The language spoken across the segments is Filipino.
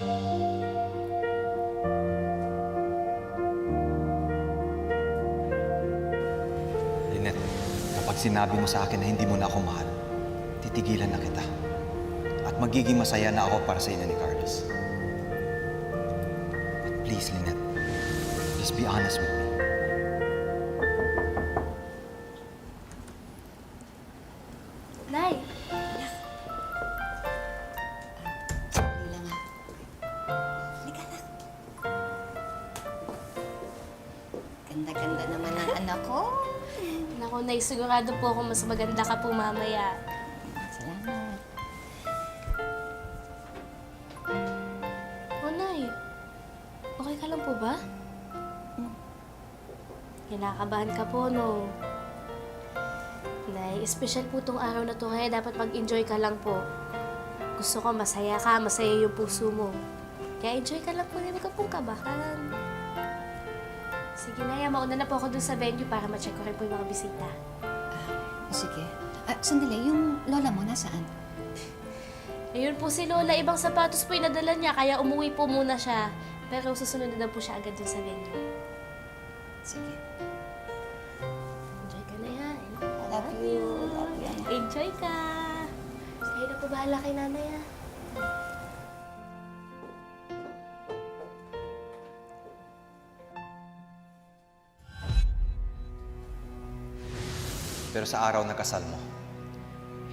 Lynette, kapag sinabi mo sa akin na hindi mo na ako mahal, titigilan na kita. At magiging masaya na ako para sa inyo ni Carlos. But please, Lynette, please be honest with me. Nay, naku Nay, sigurado po ako mas maganda ka po mamaya. Salamat. Oh, Nay, okay ka lang po ba? Kinakabahan ka po, no? Nay, special po tong araw na to, kaya dapat mag-enjoy ka lang po. Gusto ko masaya ka, masaya yung puso mo. Kaya enjoy ka lang po, huwag ka pong kabahan. Sige, Nay, mauna na po ako dun sa venue para ma-check ko rin po yung mga bisita. O sige. Ah, sandali, yung lola mo nasaan? Ayun po si Lola, ibang sapatos po yung nadala niya, kaya umuwi po muna siya. Pero susunod na daw po siya agad dun sa venue. Sige. Enjoy ka na yan. Love you. Love you. Enjoy ka! Sa'yo na po bahala kay nanay ah. Pero sa araw ng kasal mo,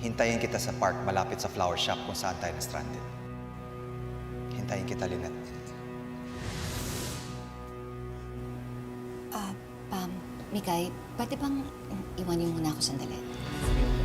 hintayin kita sa park malapit sa flower shop kung saan tayo na-stranded. Hintayin kita, Lynette. Ah, Pam, Mikay, pwede bang mm, iwan niyo muna ako sandali? Sige.